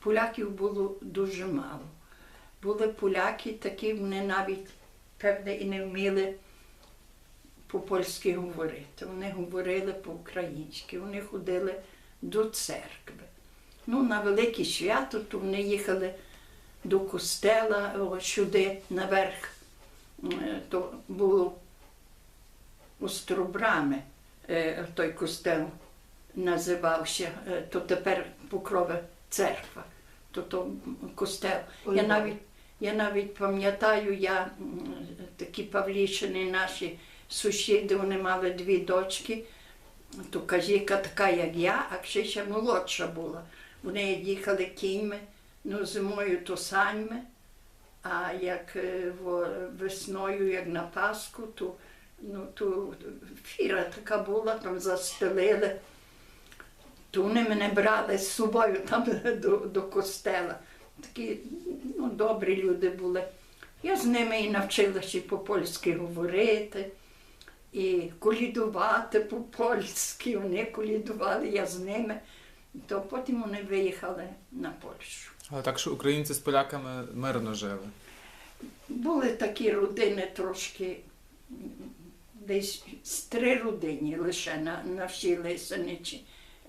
поляків було дуже мало. Були поляки такі, вони навіть, певне, і не вміли по-польськи говорити. Вони говорили по-українськи, вони ходили до церкви. Ну, на велике свято, то вони їхали до костела, сюди наверх. Е, То було Остробрами, е, той костел називався, е, то тепер Покрова церква, то то костел. Я навіть, я навіть пам'ятаю, я такі Павлішини наші сусіди, вони мали дві дочки, то казіка така, як я, а ще ще молодша була. Вони їхали кіньми, ну зимою то саньми, а як е, весною, як на Пасху, то, ну, то фіра така була, там застелили. То вони мене брали з собою там до, до костела. Такі ну, добрі люди були. Я з ними і навчилася по-польськи говорити, і колідувати по-польськи. Вони колідували, я з ними. То потім вони виїхали на Польщу. Але так що українці з поляками мирно жили. Були такі родини трошки, десь з три родині лише на, на всій Лисиничі,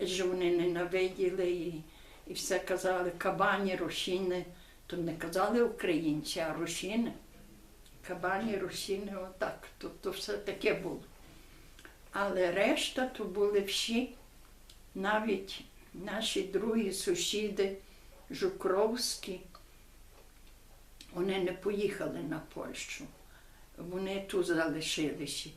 що вони ненавиділи і, і все казали кабані, рушіни. То не казали українці, а рушіни. Кабані, рушіни, отак. То, то все таке було. Але решта то були всі, навіть наші другі сусіди, Жукровські, вони не поїхали на Польщу. Вони тут залишилися.